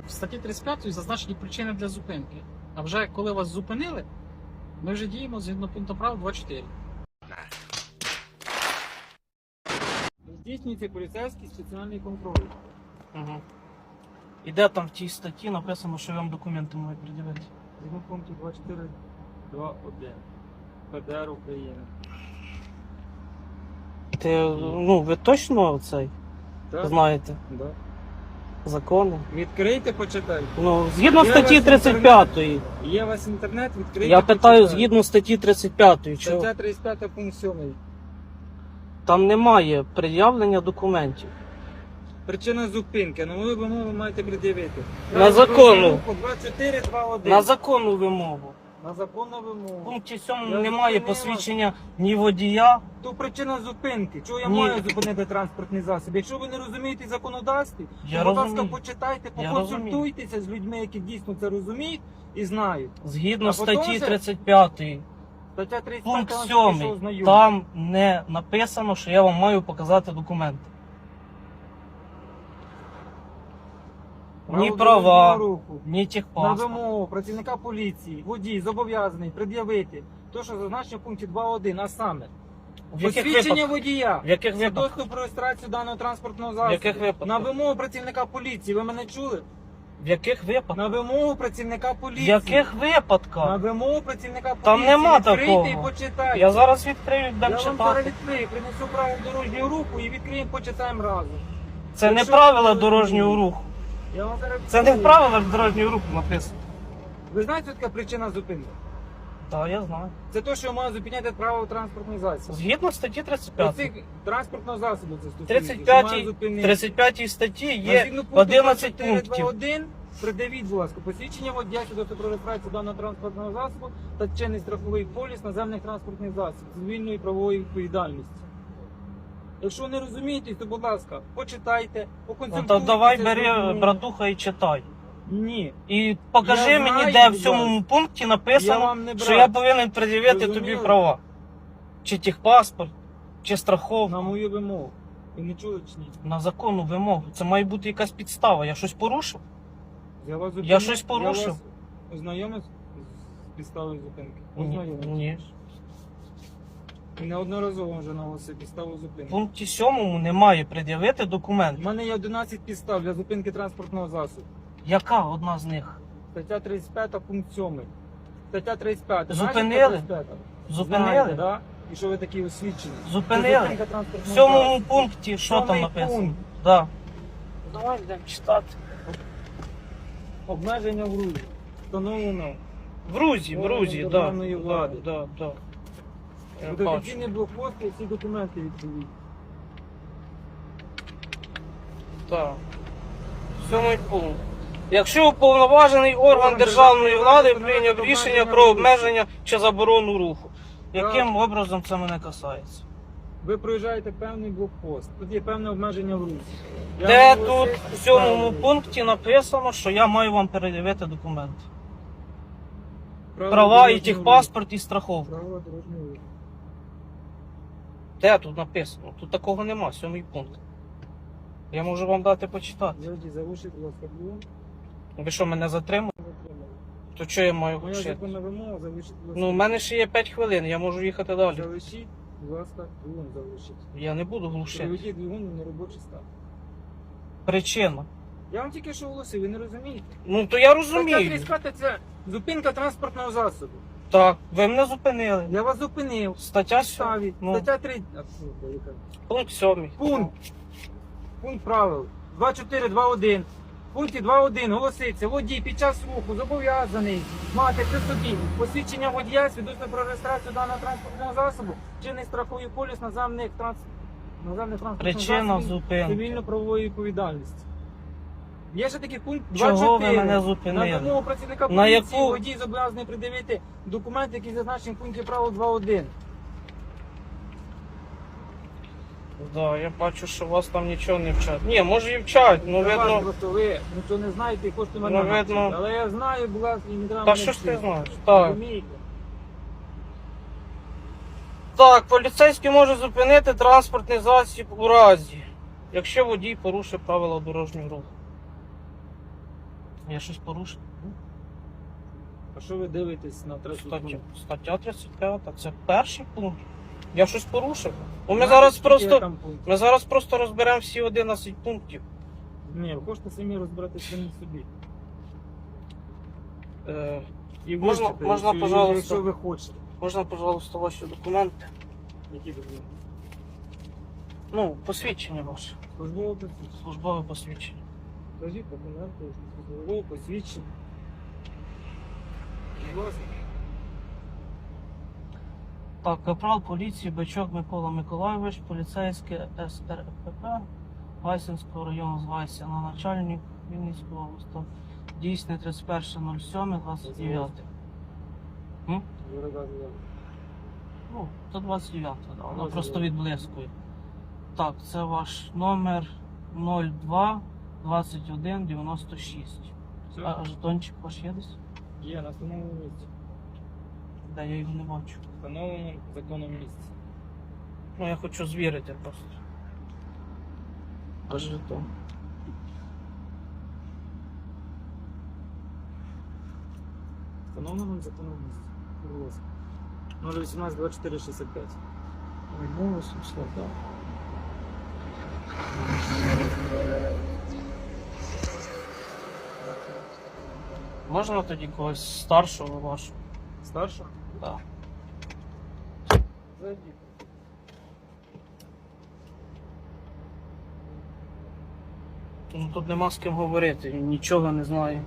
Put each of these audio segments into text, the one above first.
В статті 35 зазначені причини для зупинки. А вже коли вас зупинили, ми вже діємо згідно пункту прав 24. Здійснюється поліцейський спеціальний контроль. Угу. І де там в тій статті написано, що вам документи мають пред'явити? Згідно пункту 24.2.1 ПДР України. Ти, ну, ви точно цей Так? знаєте Да. Закони? Відкрийте, почитайте. Ну, згідно Я статті вас 35. Є у вас інтернет, відкрийте. Я питаю почитайте. згідно статті 35. Чого? Стаття 35 пункт 7. Там немає пред'явлення документів. Причина зупинки. На мою вимогу маєте пред'явити. На законну. 24.2.1. На законну вимогу. На законну В вимогу. пункті 7 Я немає зупинила. посвідчення ні водія. То причина зупинки. Чого я Ні. маю зупинити транспортний засіб? Якщо ви не розумієте законодавстві, Я то, будь ласка, розумію. почитайте, Я поконсультуйтеся з людьми, які дійсно це розуміють і знають. Згідно А потім статті же- 35. Стаття 35 Пункт вам тільки що 7. ознайомив. Там не написано, що я вам маю показати документи. Ні Право права, дорожнього руху. ні На техпаспорт. вимогу працівника поліції, водій зобов'язаний пред'явити те, що зазначено в пункті 2.1, а саме В яких посвідчення випадках? водія, В яких випадках? доступ про реєстрацію даного транспортного В засобу. яких випадках? На вимогу працівника поліції, ви мене чули? В яких випадках? На вимогу працівника В поліції. яких На випадках? вимогу працівника поліції. Там нема Відкрийте такого. і почитайте. Я зараз відкрию Я дам вам зараз читати. відкрию, принесу правила дорожнього руху і відкриємо, почитаємо разом. Це не Якщо правила ви дорожнього руху. Я вам зараз Це не в відкрию. правилах дорожнього руху написано. Ви знаєте, яка причина зупинки? Так, я знаю. Це те, що має зупиняти право транспортний засіб. Згідно статті 35. Оцих транспортного засобу це стосується. 35 що 35 статті є згідно пункту 11 пунктів. 24.2.1 Придавіть, будь ласка, посвідчення водія щодо про реєстрацію даного транспортного засобу та чинний страховий поліс наземних транспортних засобів з вільної правової відповідальності. Якщо не розумієте, то будь ласка, почитайте, Ну, поконсультуйтеся. то давай бери, братуха, і читай. Ні. І покажи Я мені, знаю, де в будь цьому ласка. пункті Я написано, вам не брат. що я повинен пред'явити тобі Розуміли? права. Чи техпаспорт, чи страховку. На мою вимогу. Ви не чули чи ні? На законну вимогу. Це має бути якась підстава. Я щось порушив? Я, вас Я щось Я порушив? вас ознайомив з підставою зупинки. Ні. Ознайомив. Ні. І неодноразово вже наголосив підставу В зупинки. пункті 7 немає пред'явити У документ. мене є 11 підстав для зупинки транспортного засобу. Яка одна з них? Стаття 35, пункт 7. Стаття 35. Зупинили? Знаєте, Зупинили? да? І що ви такі освічені? Зупинили? В сьомому пункті що там написано? пункт. Да. Давай йдемо читати. Обмеження в рулі. Встановлено. В Грузії, в Грузії, да. державної влади. Да, да, да. Блокпост і всі документи відповідні. Так. Сьомий пункт. Якщо уповноважений орган державної влади прийняв рішення про обмеження чи заборону руху, яким образом це мене касається? Ви проїжджаєте певний блокпост. Тут є певне обмеження в русі. Де тут в сьомому пункті написано, що я маю вам передивити документи? Права і дорожнього техпаспорт і страховка. Правила дорожнього руху. Де тут написано? Тут такого нема, сьомий пункт. Я можу вам дати почитати. Люди, залишіть, будь ласка. Ви що, мене затримуєте? То що я маю Моя глушити? законна вимога, залишіть, будь ласка. Ну, у мене ще є 5 хвилин, я можу їхати далі. Залишіть, будь ласка, двигун залишіть. Я не буду глушити. Приведіть двигун на робочий стан. Причина. Я вам тільки що оголосив, ви не розумієте? Ну то я Стаття розумію. 35 це зупинка транспортного засобу. Так, ви мене зупинили. Я вас зупинив. Стаття Ставі. 7. Ну, Стаття 3. А, фу, яка? пункт 7. Пункт. Пункт правил 24.2.1. Пункті 2.1 голоситься, водій під час руху зобов'язаний мати при собі посвідчення водія, свідоцтво про реєстрацію даного транспортного засобу, чинний страховий поліс наземних транс... наземних транспортних Причина засобів зупинки. цивільно-правової відповідальності. Є ще такий пункт 24. Чого ви мене На зупинили? вимогу працівника На поліції яку- водій зобов'язаний придивити документи, які зазначені в пункті правил 2.1. Да, я бачу, що вас там нічого не вчать. Ні, може і вчать, ну Для вас видно. Просто ви нічого не знаєте і хочете мене Ну, навчити. Але я знаю, будь ласка, і не треба Та мене що ж ти вчити. знаєш? Так. Розумієте? Так, поліцейський може зупинити транспортний засіб у разі, якщо водій порушив правила дорожнього руху. Я щось порушив. А що ви дивитесь на трасу? Стаття, стаття 35, це перший пункт. Я щось порушив. Ну, ми Знаєте, зараз скільки просто. там пунктів? Ми зараз просто розберемо всі 11 пунктів. Ні, ви хочете самі розбиратися самі собі. Е, І Можна- вивчити, можна, якщо- пожалуйста? Якщо ви хочете. можна, пожалуйста, ваші документи. Які документи? Ну, посвідчення ваше. Службове посвідчення. Службове посвідчення. Скажіть документи, службове посвідчення. Будь ласка. Так, капрал поліції Бачок Микола Миколайович, поліцейське СРПП Гайсинського району з Гайсіна, начальник Вінницького області. Дійсне 31.07.29. М? Ну, це 29, да, воно просто відблискує. Так, це ваш номер 02 21 96. Все, А жетончик ваш є десь? є на встановленому місці. Де я його не бачу. Встановленому законом місці. Ну, я хочу звірити просто. Аж жетон. Встановленому законом місці. Будь ласка. 018 24 65. Відмовився, все, так. Можна тоді когось старшого вашого? Старша? Так. Зайдіть. Ну тут нема з ким говорити, він нічого не знає.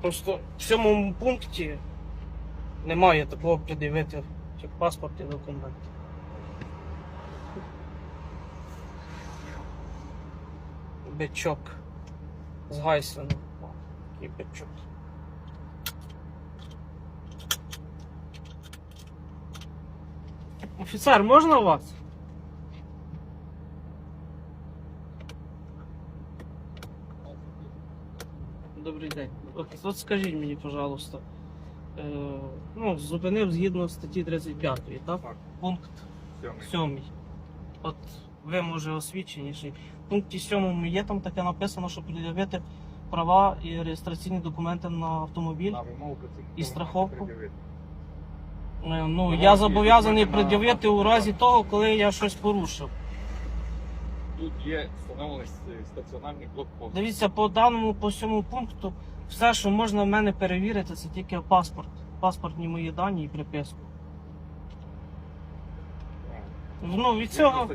Просто в цьому пункті немає такого пред'явити як паспорт і документ. Бичок з Такий бичок. Офіцер, можна у вас? Добрий день. От, от скажіть мені, пожалуйста. Е, ну, зупинив згідно статті 35, так? Так. Пункт 7. От ви може освіченіший. В пункті 7 є там таке написано, що пред'явити права і реєстраційні документи на автомобіль. І страховку? Е, Ну, я зобов'язаний пред'явити у разі того, коли я щось порушив. Тут є встановлений стаціонарний блокпост. Дивіться, по даному по цьому пункту, все, що можна в мене перевірити, це тільки паспорт. Паспортні мої дані і приписку. Ну, від цього,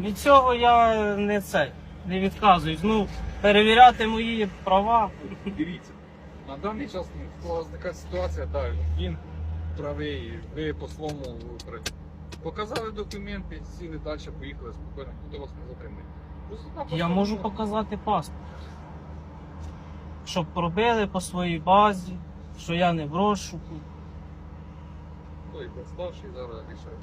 від цього я не це, не відказуюсь. Ну, перевіряти мої права. Дивіться, на даний час склалася така ситуація, так, він правий, ви по своєму праві. Показали документи, сіли далі, поїхали спокійно, ніхто вас не затримує. Просто Я можу показати паспорт. Щоб пробили по своїй базі, що я не в розшуку. Той старший, зараз рішає.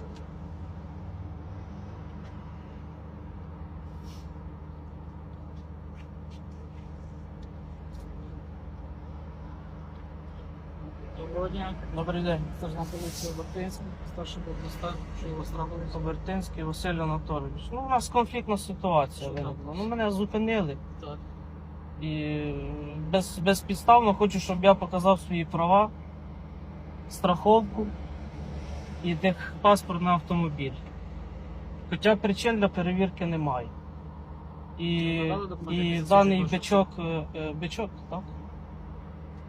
Доброго дня. Добрий день. Сержант поліції Бартинський, старший страховий Обертинський Василь Анатолійович. Ну, у нас конфліктна ситуація виникла. Ну, мене зупинили. Так. І без, безпідставно хочу, щоб я показав свої права, страховку і техпаспорт на автомобіль. Хоча причин для перевірки немає. І, і даний бичок, е, е, бичок, так?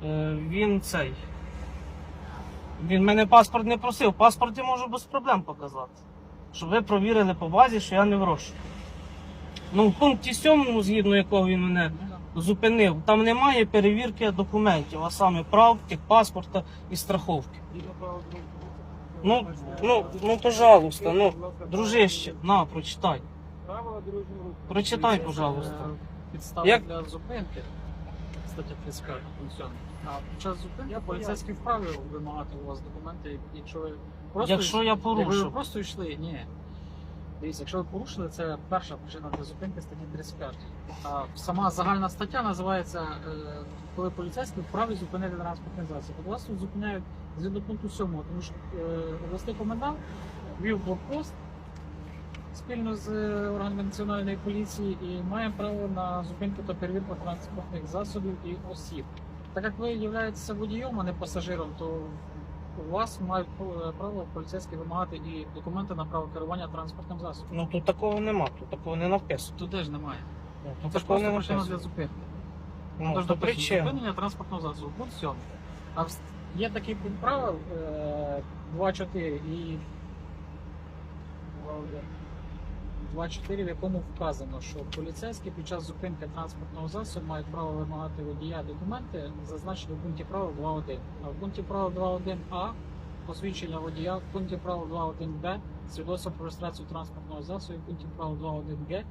Е, Він цей. Він мене паспорт не просив. Паспорт я можу без проблем показати. Щоб ви провірили по базі, що я не в розшуку. Ну, в пункті 7, згідно якого він мене зупинив, там немає перевірки документів, а саме прав, паспорта і страховки. Ну, ну, ну, пожалуйста, ну, дружище, на, прочитай. Правила дорожнього руху. Прочитай, пожалуйста. е, Підстави Як- для зупинки. Стаття 35. А під час зупинки поліцейський вправі вимагати у вас документи, якщо ви просто Якщо я Якби ви просто йшли, ні. Дивіться, якщо ви порушили, це перша причина для зупинки статті 35. А сама загальна стаття називається, е, коли поліцейський вправі зупинити транспортний засіб. От вас тут зупиняють згідно пункту 7, тому що е, обласний комендант вів блокпост спільно з е, органами національної поліції і маємо право на зупинку та перевірку транспортних засобів і осіб. Так як ви являєтеся водієм, а не пасажиром, то у вас мають е, право поліцейські вимагати і документи на право керування транспортним засобом. Ну тут такого нема, тут такого не написано. Тут теж немає. Ну, Тут Це ж такого просто написано. для зупинки. Ну, Тож то написано, причина. зупинення транспортного засобу. Пункт 7. А в- є такий пункт правил е, 2.4 і 2.4, в якому вказано, що поліцейські під час зупинки транспортного засобу мають право вимагати водія документи, зазначені в пункті правил 2.1. А в пункті правил 2.1а посвідчення водія, в пункті правил 2.1б свідоцтво про реєстрацію транспортного засобу, в пункті правил 2.1г е,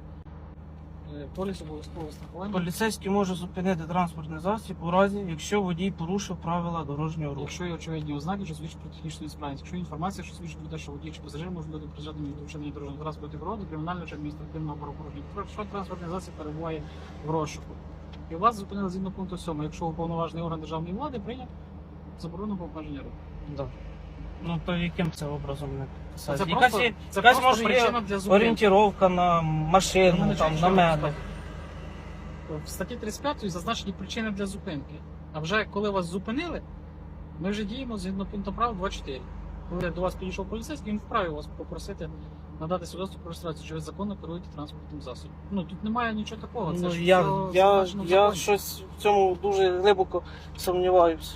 поліс обов'язкового страхування. Поліцейський може зупинити транспортний засіб у разі, якщо водій порушив правила дорожнього руху. Якщо є очевидні ознаки, що свідчать про технічну несправність, якщо є інформація, що свідчить про те, що водій чи пасажир може бути прижатими до вчинення дорожнього транспорту пригоди, кримінального чи адміністративного правопорушення, якщо транспортний засіб перебуває в розшуку. І вас зупинили згідно пункту 7, якщо уповноважений орган державної влади прийняв заборону по обмеження руху. Да. Ну то яким це образом не Це писати? просто, Якась є це якась просто може причина для зупинки. орієнтіровка на машину, Ну, там, на ви мене. В статті 35 зазначені причини для зупинки. А вже коли вас зупинили, ми вже діємо згідно пункту прав 24. Коли до вас підійшов поліцейський, він вправі вас попросити надати свідоцтво про реєстрацію, що ви законно керуєте транспортним засобом. Ну тут немає нічого такого. Це Ну, ж я, все я, зазначено в я законі. щось в цьому дуже глибоко сумніваюся.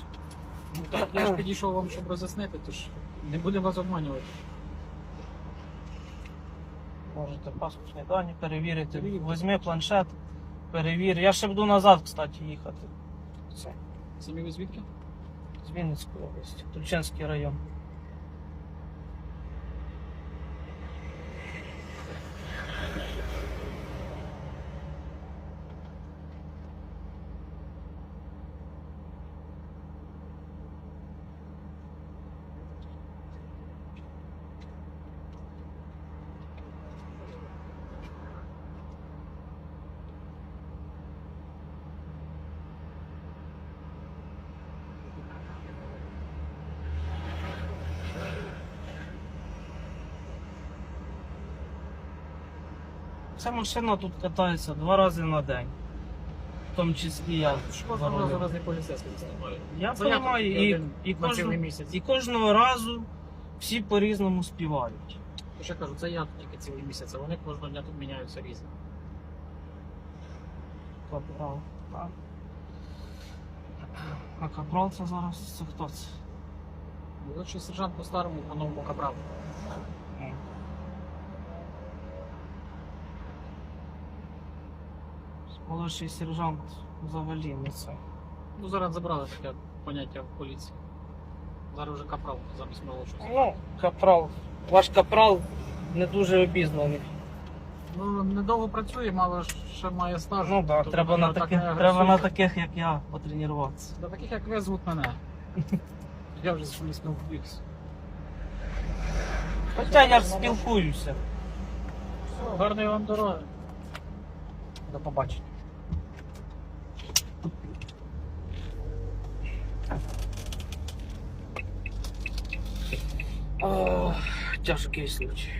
Ну, так я ж підійшов вам, щоб роз'яснити, тож не будемо вас обманювати. Можете паспортні дані перевірити. Візьми планшет, перевір. Я ще буду назад, кстати, їхати. Це Самі ви звідки? з Вінницької області, Тульчинський район. Ця машина тут катається два рази на день. В тому числі я. Що за разний поліцейський? Я Це як розумію, один і, і, на цілий кожного, місяць. і кожного разу всі по-різному співають. Я ж кажу, це я тільки цілий місяць, а вони кожного дня тут міняються різні. Капрал. Так. А капрал це зараз це хто це? Молодший сержант по старому, по новому капралу. М. Молодший сержант взагалі не це. Ну зараз забрали таке поняття в поліції. Зараз вже капрал замість молодшого. Ну, капрал. Ваш капрал не дуже обізнаний. Ну недовго працює, мало ще має стаж. Ну так, то треба на так таких, не треба на агресує. таких, як я, потренуватися. До таких як ви звуть мене. Я вже з вами спілкуюсь. Хоча я ж спілкуюся. Все, гарної вам дороги. До побачення. 哦。就是给什么钱